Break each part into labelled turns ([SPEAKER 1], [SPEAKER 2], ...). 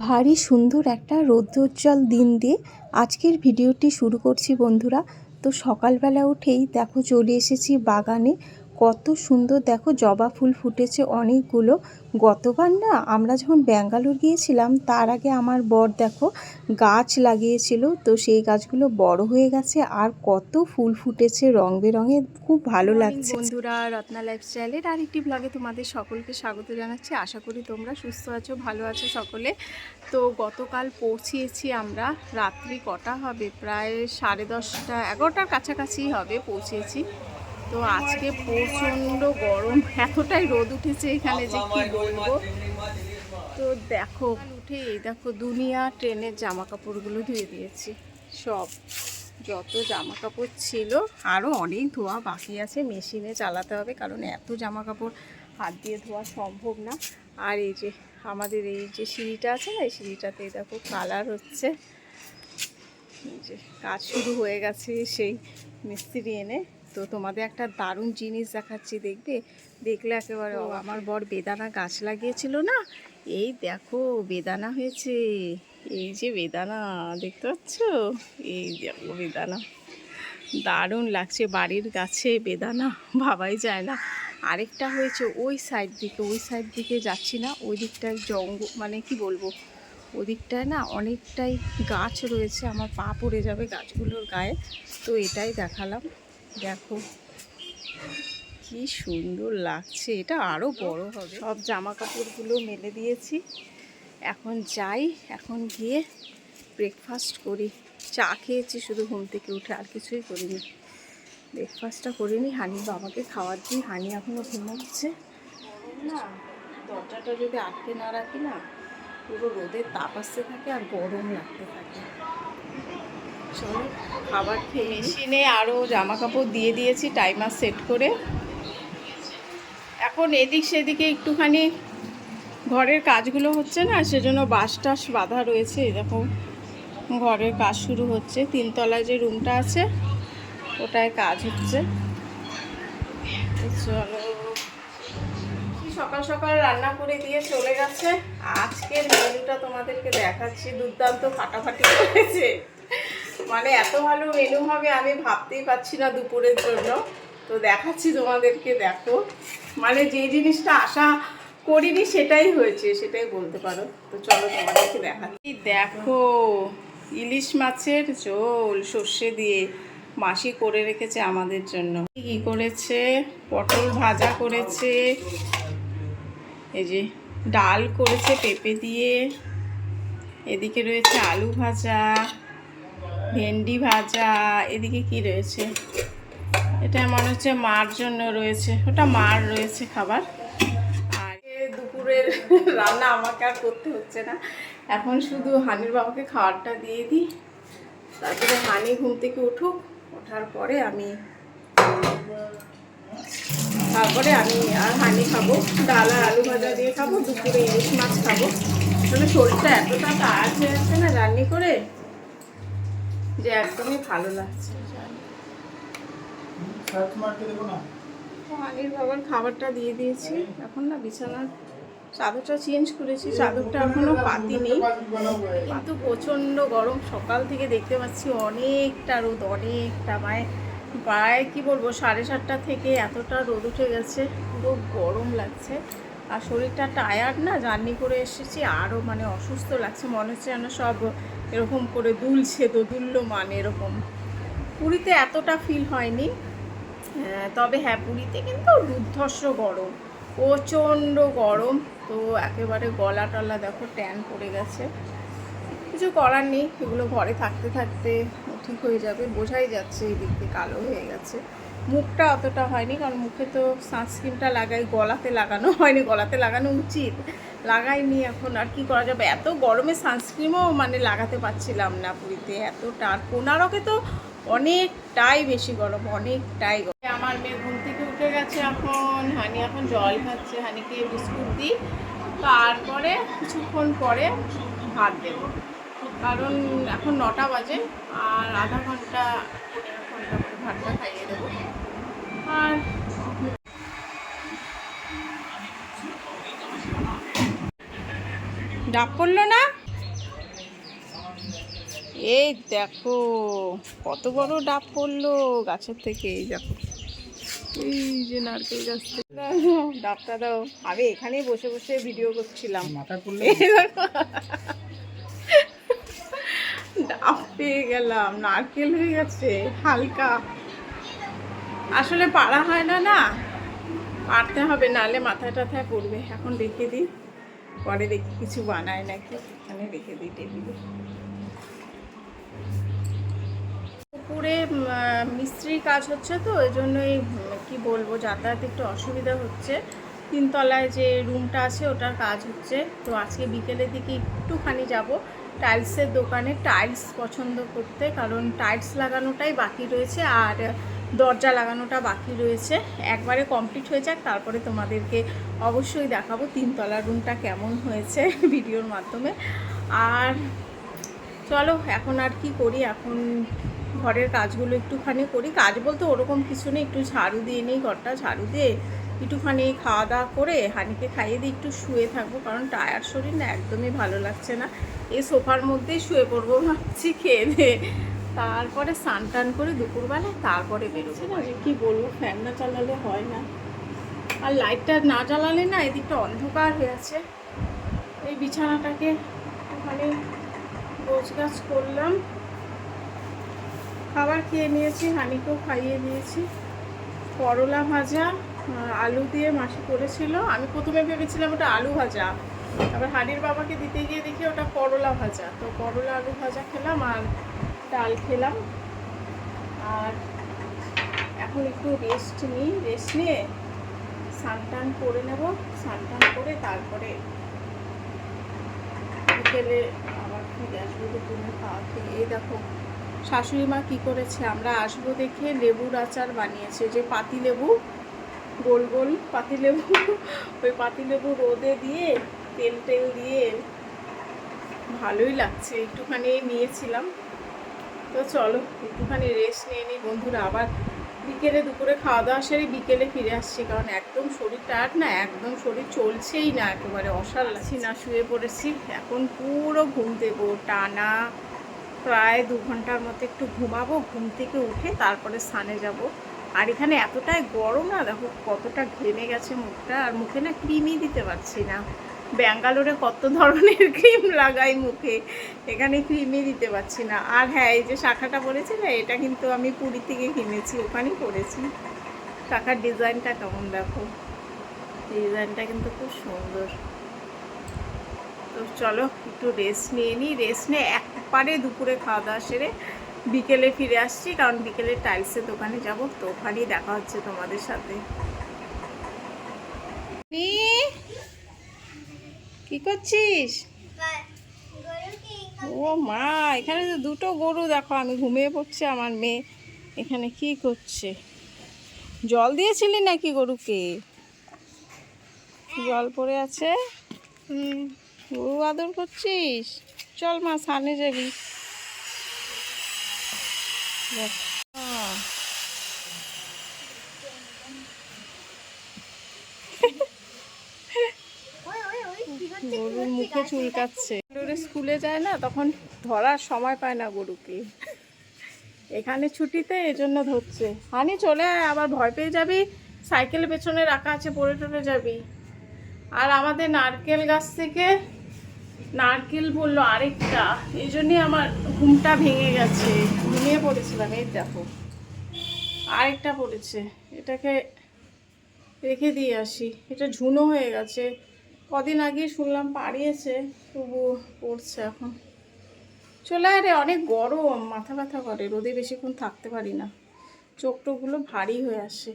[SPEAKER 1] ভারী সুন্দর একটা রৌদ্রোজ্জ্বল দিন দিয়ে আজকের ভিডিওটি শুরু করছি বন্ধুরা। তো সকালবেলা উঠেই দেখো চলে এসেছি বাগানে। কত সুন্দর দেখো জবা ফুল ফুটেছে অনেকগুলো। গতবার না আমরা যখন ব্যাঙ্গালোর গিয়েছিলাম তার আগে আমার বর দেখো গাছ লাগিয়েছিল তো সেই গাছগুলো বড় হয়ে গেছে আর কত ফুল ফুটেছে রং বেরঙের খুব ভালো লাগছে। বন্ধুরা রত্না লাইফস্টাইলের আর একটি ব্লগে তোমাদের সকলকে স্বাগত জানাচ্ছি। আশা করি তোমরা সুস্থ আছো ভালো আছো সকলে। তো গতকাল পৌঁছিয়েছি আমরা রাত্রি কটা হবে? প্রায় সাড়ে দশটা এগারোটার কাছাকাছি হবে পৌঁছেছি তো আজকে প্রচণ্ড গরম। এতটাই রোদ উঠেছে এখানে যে কি বলব? তো দেখো, উঠে এই দেখো দুনিয়া, ট্রেনের জামা কাপড়গুলো ধুয়ে দিয়েছি। সব। যত জামা কাপড় ছিল আরও অনেক ধোয়া বাকি আছে, মেশিনে চালাতে হবে, কারণ এত জামা কাপড় হাত দিয়ে ধোয়া সম্ভব না। আর এই যে আমাদের এই যে সিঁড়িটা আছে না, এই সিঁড়িটাতে দেখো কালার হচ্ছে। যে কাজ শুরু হয়ে গেছে সেই মিস্ত্রি এনে। তো তোমাদের একটা দারুণ জিনিস দেখাচ্ছি, দেখবে? দেখলে একেবারে আমার বর বেদানা গাছ লাগিয়েছিল না? এই দেখো, বেদানা হয়েছে। এই যে বেদানা, দেখতে পাচ্ছ? এই দেখো বেদানা। দারুণ লাগছে বাড়ির গাছে বেদানা, ভাবাই যায় না। আরেকটা হয়েছে ওই সাইড দিকে, ওই সাইড দিকে যাচ্ছি না, ওই দিকটায় জঙ্গল মানে কি বলব? ওদিকটায় না অনেকটাই গাছ রয়েছে, আমার পা পড়ে যাবে গাছগুলোর গায়ে। তো এটাই দেখালাম। দেখো, কি সুন্দর লাগছে। এটা আরও বড় হবে। সব জামা কাপড়গুলো মেলে দিয়েছি। এখন যাই, এখন গিয়ে ব্রেকফাস্ট করি। চা খেয়েছি, শুধু ঘুম থেকে উঠে আর কিছুই করিনি। ব্রেকফাস্টটা করিনি হানি বাবাকে খাওয়ার দিই। হানি এখনও ঘুমোচ্ছে। না, দরজাটা যদি আটকে না রাখি না, পুরো রোদের তাপ আসতে থাকে আর গরম লাগতে থাকে। চলো খাবার খেয়ে মেশিনে আরও জামা কাপড় দিয়ে দিয়েছি, টাইমার সেট করে। এখন এদিক সেদিকে একটুখানি ঘরের কাজগুলো হচ্ছে না, সেজন্য বাস টাস বাঁধা রয়েছে, এরকম ঘরের কাজ শুরু হচ্ছে। তিনতলায় যে রুমটা আছে, ওটায় কাজ হচ্ছে। চলো। সকাল সকাল রান্না করে দিয়ে চলে গেছে? আজকের মেনুটা তোমাদেরকে দেখাচ্ছি, দুর্দান্ত ফাটাফাটি করেছে। মানে এত ভালো মেনু হবে আমি ভাবতেই পারছি না দুপুরের জন্য। তো দেখাচ্ছি তোমাদেরকে, দেখো। মানে যে জিনিসটা আশা করিনি সেটাই হয়েছে, সেটাই বলতে পারো। তো চলো তোমাদেরকে দেখাচ্ছি। দেখো, ইলিশ মাছের ঝোল সর্ষে দিয়ে মাসি করে রেখেছে আমাদের জন্য। কি করেছে? পটল ভাজা করেছে। এই যে ডাল করেছে পেঁপে দিয়ে। এদিকে রয়েছে আলু ভাজা। ভেন্ডি ভাজা, এদিকে কি রয়েছে? এটা মনে হচ্ছে মার জন্য রয়েছে। ওটা মার রয়েছে খাবার। আর দুপুরের রান্না আমাকে আর করতে হচ্ছে না। এখন শুধু হানির বাবাকে খাবারটা দিয়ে দিই। তারপরে হানি ঘুম থেকে উঠুক, ওঠার পরে আমি তারপরে আমি আর হানি খাব। ডাল আর আলু ভাজা দিয়ে খাব, দুপুরে ইলিশ মাছ খাব। মানে শরীরটা এতটা টায়ার্ড হয়ে যাচ্ছে না রান্নি করে? যে একদমই ভালো লাগছে। আগের বাবার খাবারটা দিয়ে দিয়েছি। এখন না বিছানার চাদরটা চেঞ্জ করেছি। চাদরটা এখনও পাতি নেই। কিন্তু প্রচণ্ড গরম। সকাল থেকে দেখতে পাচ্ছি অনেকটা রোদ অনেকটা মানে প্রায় কী বলব সাড়ে সাতটা থেকে এতটা রোদ উঠে গেছে। পুরো গরম লাগছে। আর শরীরটা টায়ার্ড না জার্নি করে এসেছি আরও মানে অসুস্থ লাগছে, মনে হচ্ছে যেন সব এরকম করে দুলছে দোদুল্যমান এরকম। পুরীতে এতটা ফিল হয়নি। তবে হ্যাঁ পুরীতে কিন্তু দুর্ধর্ষ গরম, প্রচণ্ড গরম। তো একেবারে গলা টলা দেখো ট্যান পড়ে গেছে। কিছু করার নেই, এগুলো ঘরে থাকতে থাকতে ঠিক হয়ে যাবে, বোঝাই যাচ্ছে এই দিক দিয়ে কালো হয়ে গেছে। মুখটা অতটা হয়নি, কারণ মুখে তো সানস্ক্রিনটা লাগাই, গলাতে লাগানো হয়নি, গলাতে লাগানো উচিত। লাগাইনি এখন, আর কি করা যাবে? এত গরমে সানস্ক্রিনও মানে লাগাতে পারছিলাম না পুরীতে এতটা আর কোনারকে তো অনেকটাই বেশি গরম, অনেকটাই গরম। আমার মেয়ে ঘুম থেকে উঠে গেছে এখন, হানি এখন জল খাচ্ছে, হানিকে বিস্কুট দিই, তারপরে কিছুক্ষণ পরে ভাত দেবো। কারণ এখন নটা বাজে, আর আধা ঘণ্টা ঘণ্টা পরে ভাতটা খাইয়ে দেবো। আর ডাক পড়ল না? এই দেখো কত বড় ডাব পড়ল গাছের থেকে এই দেখো। এই যে নারকেল গাছ ডাবটা দাও। আমি এখানেই বসে বসে ভিডিও করছিলাম। এই দেখো। ডাব পেয়ে গেলাম নারকেল হয়ে গেছে হালকা। আসলে পাড়া হয় না না। পারতে হবে নাহলে মাথায় টাথায় পড়বে এখন রেখে দিই। পরে দেখি কিছু বানায় নাকি। এখানে রেখে দিই টেবিলে পুকুরে মিস্ত্রির কাজ হচ্ছে তো, ওই জন্যই কি বলব, যাতায়াত একটু অসুবিধা হচ্ছে। তিনতলায় যে রুমটা আছে, ওটার কাজ হচ্ছে। তো আজকে বিকেলের দিকে একটুখানি যাব। টাইলসের দোকানে টাইলস পছন্দ করতে, কারণ টাইলস লাগানোটাই বাকি রয়েছে। আর দরজা লাগানোটা বাকি রয়েছে। একবারে কমপ্লিট হয়ে যাক, তারপরে তোমাদেরকে অবশ্যই দেখাবো তিনতলা রুমটা কেমন হয়েছে ভিডিওর মাধ্যমে। আর চলো, এখন আর কি করি? এখন ঘরের কাজগুলো একটুখানি করি। কাজ বলতে ওরকম কিছু নেই, একটু ঝাড়ু দিয়ে নিই, ঘরটা ঝাড়ু দিয়ে একটুখানি খাওয়া দাওয়া করে হানিকে খাইয়ে দিয়ে একটু শুয়ে থাকব, কারণ টায়ার শরীর না একদমই ভালো লাগছে না। এই সোফার মধ্যেই শুয়ে পড়ব ভাবছি, খেয়ে দিয়ে। তারপরে স্নান টান করে দুপুরবেলায় তারপরে বেরোবো। না যে কী বলব ফ্যান না চালালে হয় না। আর লাইটটা না জ্বালালে না এদিকটা অন্ধকার হয়ে আছে। এই বিছানাটাকে একটুখানি গোছগাছ করলাম। খাবার খেয়ে নিয়েছি হানিকেও খাইয়ে দিয়েছি করলা ভাজা আলু দিয়ে মাসি করেছিল। আমি প্রথমে ভেবেছিলাম ওটা আলু ভাজা। তারপর হানির বাবাকে দিতে গিয়ে দেখি ওটা করলা ভাজা। তো করলা আলু ভাজা খেলাম আর ডাল খেলাম। আর এখন একটু রেস্ট নিই। রেস্ট নিয়ে স্নান টান করে নেব। স্নান টান করে তারপরে বিকেলে আবার ফিরে আসব দুপুরে খাওয়া খেয়ে এই দেখো, শাশুড়ি মা কী করেছে? আমরা আসব দেখে লেবুর আচার বানিয়েছে। যে পাতি লেবু, গোল গোল পাতি লেবু, ওই পাতি লেবু রোদে দিয়ে তেল টেল দিয়ে ভালোই লাগছে। একটুখানি নিয়েছিলাম। তো চলো, একটুখানি রেস্ট নিয়ে নিই বন্ধুরা, আবার বিকেলে দুপুরে খাওয়া দাওয়া সেরে বিকেলে ফিরে আসছি, কারণ একদম শরীর টায়ার্ড না, একদম শরীর চলছেই না, একেবারে অসার লাগছি। না, শুয়ে পড়েছি। এখন পুরো ঘুম দেবো, টানা প্রায় দু ঘণ্টার মতো একটু ঘুমাবো, ঘুম থেকে উঠে তারপরে স্নানে যাব। আর এখানে এতটাই গরম না, দেখো কতটা ঘেমে গেছে মুখটা, আর মুখে না ক্রিমই দিতে পারছি না। ব্যাঙ্গালোরে কত ধরনের ক্রিম লাগাই মুখে? এখানে ক্রিমই দিতে পারছি না। আর হ্যাঁ এই যে শাখাটা পড়েছে না এটা কিন্তু আমি পুরী থেকে কিনেছি, ওখানেই পড়েছি। শাখার ডিজাইনটা কেমন দেখো? ডিজাইনটা কিন্তু খুব সুন্দর। তো চলো, একটু রেস্ট নিয়ে নিই। রেস্ট নিয়ে একবারে দুপুরে খাওয়া দাওয়া সেরে বিকেলে ফিরে আসছি, কারণ বিকেলে টাইলসের দোকানে যাব। তো ওখানেই দেখা হচ্ছে তোমাদের সাথে। কি করছিস? ও মা, এখানে তো দুটো গরু, দেখো আমি ঘুমিয়ে পড়ছি আমার মেয়ে। এখানে কি করছে? জল দিয়েছিলি নাকি গরুকে? জল পড়ে আছে? গরু আদর করছিস? চল মা সানে যাবি। দেখ। গরুর মুখে চুলকাচ্ছে। গরুরে স্কুলে যায় না, তখন ধরার সময় পায় না গরুকে। এখানে ছুটিতে এজন্য ধরছে। হানি, চলে আয়, আবার ভয় পেয়ে যাবি। সাইকেল পেছনে রাখা আছে, পড়ে টরে যাবি। আর আমাদের নারকেল গাছ থেকে নারকেল বলল আরেকটা। এই জন্যই আমার ঘুমটা ভেঙে গেছে। ঘুমিয়ে পড়েছিলাম, এই দেখো। আরেকটা পড়েছে। এটাকে রেখে দিয়ে আসি। এটা ঝুনো হয়ে গেছে। কদিন আগে শুনলাম পাড়িয়েছে, তবু পড়ছে এখন। চলে আয় রে, অনেক গরম, মাথা ব্যথা করে, রোদে বেশিক্ষণ থাকতে পারি না। চোখ টোকগুলো ভারী হয়ে আসে।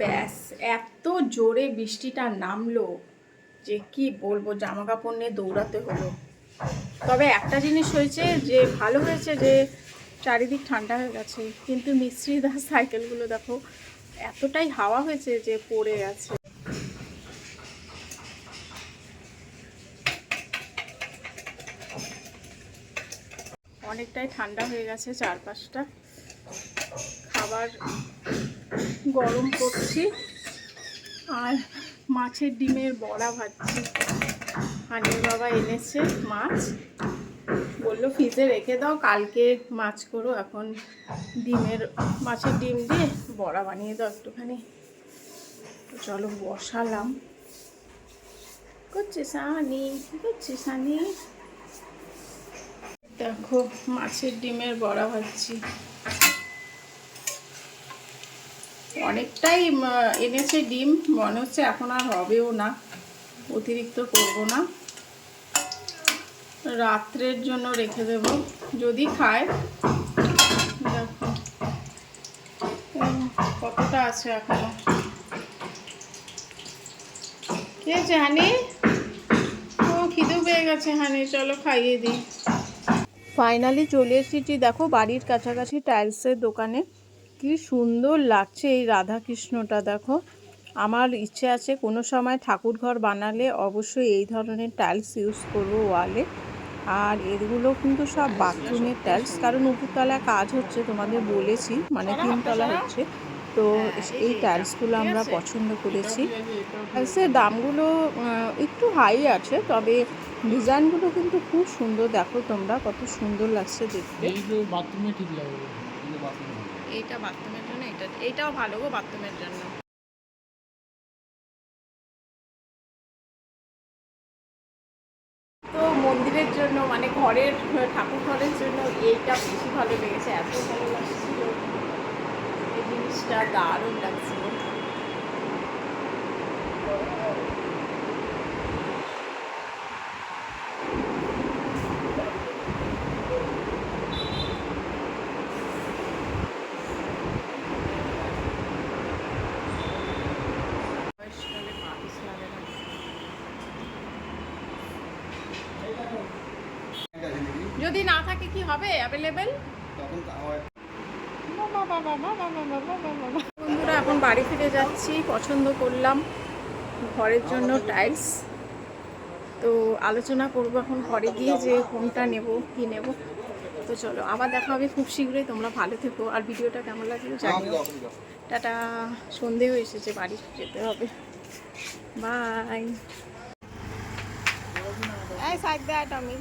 [SPEAKER 1] ব্যাস, এত জোরে বৃষ্টিটা নামলো যে কি বলব জামা কাপড় নিয়ে দৌড়াতে হলো। তবে একটা জিনিস হয়েছে যে, ভালো হয়েছে যে, চারিদিক ঠান্ডা হয়ে গেছে। কিন্তু মিস্ত্রি দা সাইকেলগুলো দেখো, এতটাই হাওয়া হয়েছে যে পড়ে গেছে। অনেকটাই ঠান্ডা হয়ে গেছে চারপাশটা। খাবার গরম করছি। আর মাছের ডিমের বড়া ভাজছি। হানির বাবা এনেছে মাছ। বলল, ফ্রিজে রেখে দাও, কালকে মাছ করো, এখন ডিমের, মাছের ডিম দিয়ে বড়া বানিয়ে দাও একটুখানি। চলো, বসালাম। করছে সানি কি করছে সানি দেখো মাছের ডিমের বড়া ভাজছি। অনেকটাই এনেছে ডিম, মনে হচ্ছে এখন আর হবেও না, অতিরিক্ত করব না। রাত্রের জন্য রেখে দেব, যদি খায়। দেখো কতটা আছে এখনও। কে হানি ও খিদে পেয়ে গেছে, হানি, চলো খাইয়ে দিই। ফাইনালি চলে এসেছি। দেখো বাড়ির কাছাকাছি টাইলসের দোকানে। কি সুন্দর লাগছে এই রাধাকৃষ্ণটা দেখো। আমার ইচ্ছে আছে কোনো সময় ঠাকুর ঘর বানালে অবশ্যই এই ধরনের টাইলস ইউজ করব ওয়ালে। আর এগুলো কিন্তু সব বাথরুমের টাইলস। কারণ উপরতলায় কাজ হচ্ছে তোমাদের বলেছি মানে তিনতলা হচ্ছে। তো এই টাইলসগুলো আমরা পছন্দ করেছি। টাইলসের দামগুলো একটু হাই আছে তবে ডিজাইনগুলো কিন্তু খুব সুন্দর। দেখো তোমরা কত সুন্দর লাগছে দেখতে।
[SPEAKER 2] এই বাথরুমে ঠিক লাগবে
[SPEAKER 1] এইটা বাথরুমের জন্য এটা এইটাও ভালো গো বাথরুমের জন্য। তো মন্দিরের জন্য মানে ঘরের ঠাকুর ঘরের জন্য এইটা বেশি ভালো লেগেছে এত ভালো লাগছিল। জিনিসটা দারুণ লাগছিল। যদি না থাকে কি হবে অ্যাভেলেবেল বন্ধুরা, এখন বাড়ি ফিরে যাচ্ছি। পছন্দ করলাম ঘরের জন্য টাইলস। তো আলোচনা করব এখন ঘরে গিয়ে যে কোনটা নেব, কি নেব। তো চলো, আবার দেখা হবে খুব শীঘ্রই। তোমরা ভালো থেকো। আর ভিডিওটা কেমন লাগল জানিও। টাটা। সন্ধেও এসেছে, বাড়ি যেতে হবে। বাই। সাইড দেয় আমি